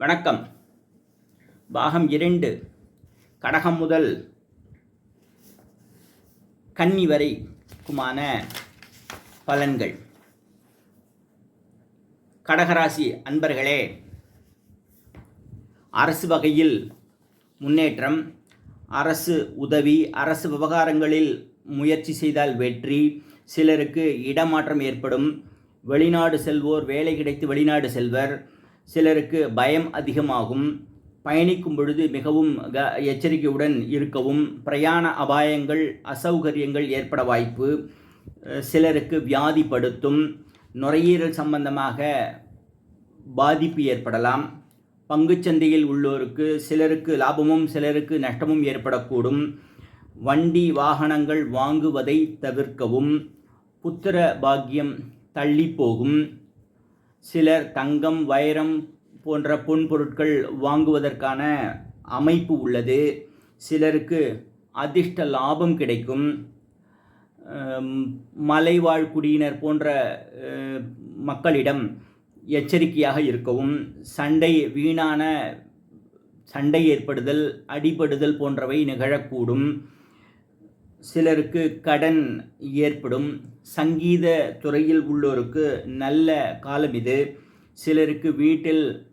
வணக்கம். பாகம் இரண்டு கடகம் முதல் கன்னி வரைக்குமான பலன்கள். கடகராசி அன்பர்களே அரசு வகையில் முன்னேற்றம் அரசு உதவி அரசு விவகாரங்களில் முயற்சி செய்தால் வெற்றி சிலருக்கு இடமாற்றம் ஏற்படும். வெளிநாடு செல்வோர் வேலை கிடைத்து வெளிநாடு செல்வர் சிலருக்கு பயம் அதிகமாகும். பயணிக்கும் பொழுது மிகவும் க எச்சரிக்கையுடன் இருக்கவும். பிரயாண அபாயங்கள் அசௌகரியங்கள் ஏற்பட வாய்ப்பு சிலருக்கு வியாதிப்படுத்தும் நுரையீரல் சம்பந்தமாக பாதிப்பு ஏற்படலாம். பங்குச்சந்தையில் உள்ளோருக்கு சிலருக்கு லாபமும் சிலருக்கு நஷ்டமும் ஏற்படக்கூடும். வண்டி வாகனங்கள் வாங்குவதை தவிர்க்கவும். புத்திர பாக்கியம் தள்ளி போகும் சிலர் தங்கம் வைரம் போன்ற பொன் பொருட்கள் வாங்குவதற்கான அமைப்பு உள்ளது. சிலருக்கு அதிர்ஷ்ட லாபம் கிடைக்கும். மலைவாழ் குடியினர் போன்ற மக்களிடம் எச்சரிக்கையாக இருக்கவும் சண்டை வீணான சண்டை ஏற்படுதல் அடிபடுதல் போன்றவை நிகழக்கூடும். சிலருக்கு கடன் ஏற்படும். சங்கீத துறையில் உள்ளோருக்கு நல்ல காலம் இது. சிலருக்கு வீட்டில்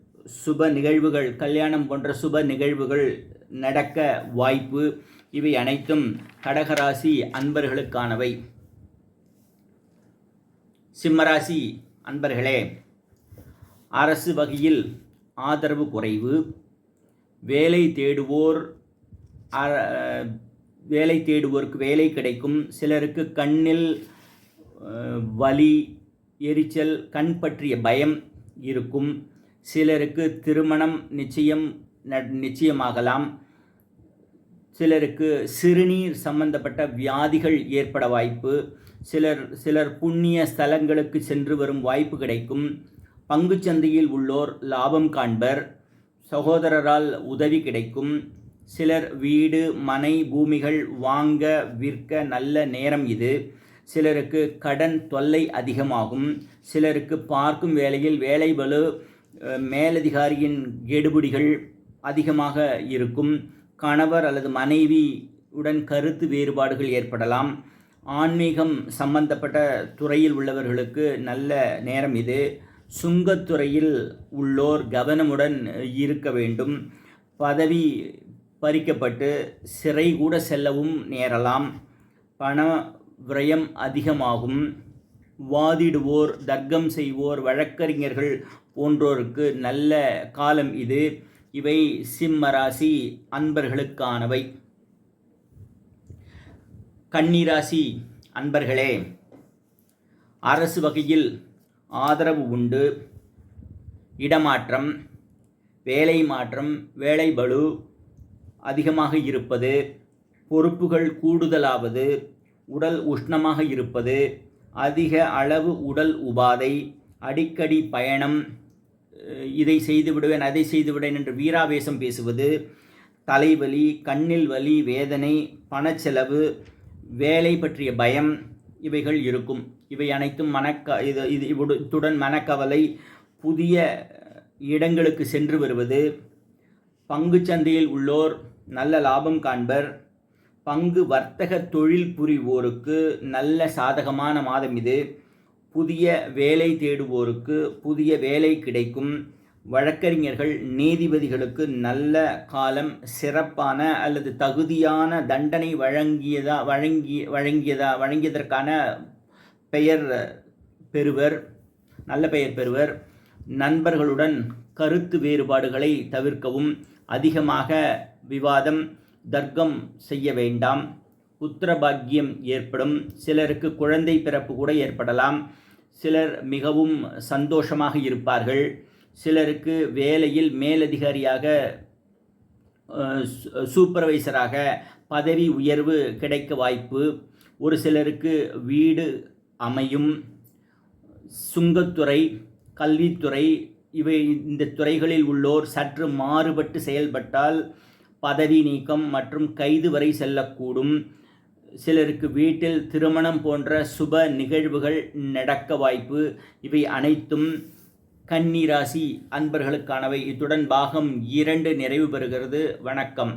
சுப நிகழ்வுகள் கல்யாணம் போன்ற சுப நிகழ்வுகள் நடக்க வாய்ப்பு. இவை அனைத்தும் கடகராசி அன்பர்களுக்கானவை. சிம்மராசி அன்பர்களே அரசு வகையில் ஆதரவு குறைவு. வேலை தேடுவோர் அ- வேலை தேடுவோருக்கு வேலை கிடைக்கும். சிலருக்கு கண்ணில் வலி எரிச்சல் கண் பற்றிய பயம் இருக்கும். சிலருக்கு திருமணம் நிச்சயம் நிச்சயமாகலாம். சிலருக்கு சிறுநீர் சம்பந்தப்பட்ட வியாதிகள் ஏற்பட வாய்ப்பு. சிலர் சிலர் புண்ணிய ஸ்தலங்களுக்கு சென்று வரும் வாய்ப்பு கிடைக்கும். பங்குச்சந்தையில் உள்ளோர் லாபம் காண்பர். சகோதரரால் உதவி கிடைக்கும். சிலர் வீடு மனை பூமிகள் வாங்க விற்க நல்ல நேரம் இது. சிலருக்கு கடன் தொல்லை அதிகமாகும். சிலருக்கு பார்க்கும் வேளையில் வேலை பலு மேலதிகாரியின் கெடுபிடிகள் அதிகமாக இருக்கும். கணவர் அல்லது மனைவி உடன் கருத்து வேறுபாடுகள் ஏற்படலாம். ஆன்மீகம் சம்பந்தப்பட்ட துறையில் உள்ளவர்களுக்கு நல்ல நேரம் இது. சுங்கத்துறையில் உள்ளோர் கவனமுடன் இருக்க வேண்டும். பதவி பறிக்கப்பட்டு சிறை கூட செல்லவும் நேரலாம். பண விரயம் அதிகமாகும். வாதிடுவோர் தர்க்கம் செய்வோர் வழக்கறிஞர்கள் போன்றோருக்கு நல்ல காலம் இது. இவை சிம்மராசி அன்பர்களுக்கானவை. கன்னிராசி அன்பர்களே அரசு வகையில் ஆதரவு உண்டு. இடமாற்றம் வேலை மாற்றம் வேலை பளு அதிகமாக இருப்பது பொறுப்புகள் கூடுதலாவது உடல் உஷ்ணமாக இருப்பது அதிக அளவு உடல் உபாதை அடிக்கடி பயணம் இதை செய்து விடுவேன் அதை செய்து விடுவேன் என்று வீராவேசம் பேசுவது தலைவலி கண்ணில் வலி வேதனை பணச்செலவு வேலை பற்றிய பயம் இவைகள் இருக்கும். இவை அனைத்தும் மனக்க இது இது இத்துடன் மனக்கவலை புதிய இடங்களுக்கு சென்று வருவது பங்குச்சந்தையில் உள்ளோர் நல்ல லாபம் காண்பர். பங்கு வர்த்தக தொழில் புரிவோருக்கு நல்ல சாதகமான மாதம் இது. புதிய வேலை தேடுவோருக்கு புதிய வேலை கிடைக்கும். வழக்கறிஞர்கள் நீதிபதிகளுக்கு நல்ல காலம் சிறப்பான அல்லது தகுதியான தண்டனை வழங்கியதா வழங்கி வழங்கியதா வழங்கியதற்கான பெயர் பெறுவர் நல்ல பெயர் பெறுவர். நண்பர்களுடன் கருத்து வேறுபாடுகளை தவிர்க்கவும் அதிகமாக விவாதம் தர்க்கம் செய்ய வேண்டாம். புத்திரபாக்கியம் ஏற்படும். சிலருக்கு குழந்தை பிறப்பு கூட ஏற்படலாம். சிலர் மிகவும் சந்தோஷமாக இருப்பார்கள். சிலருக்கு வேலையில் மேலதிகாரியாக சூப்பர்வைசராக பதவி உயர்வு கிடைக்க வாய்ப்பு. ஒரு சிலருக்கு வீடு அமையும். சுங்கத்துறை கல்வித்துறை இவை இந்த துறைகளில் உள்ளோர் சற்று மாறுபட்டு செயல்பட்டால் பதவி நீக்கம் மற்றும் கைது வரை செல்லக்கூடும். சிலருக்கு வீட்டில் திருமணம் போன்ற சுப நிகழ்வுகள் நடக்க வாய்ப்பு. இவை அனைத்தும் கன்னிராசி அன்பர்களுக்கானவை. இத்துடன் பாகம் இரண்டு நிறைவு பெறுகிறது. வணக்கம்.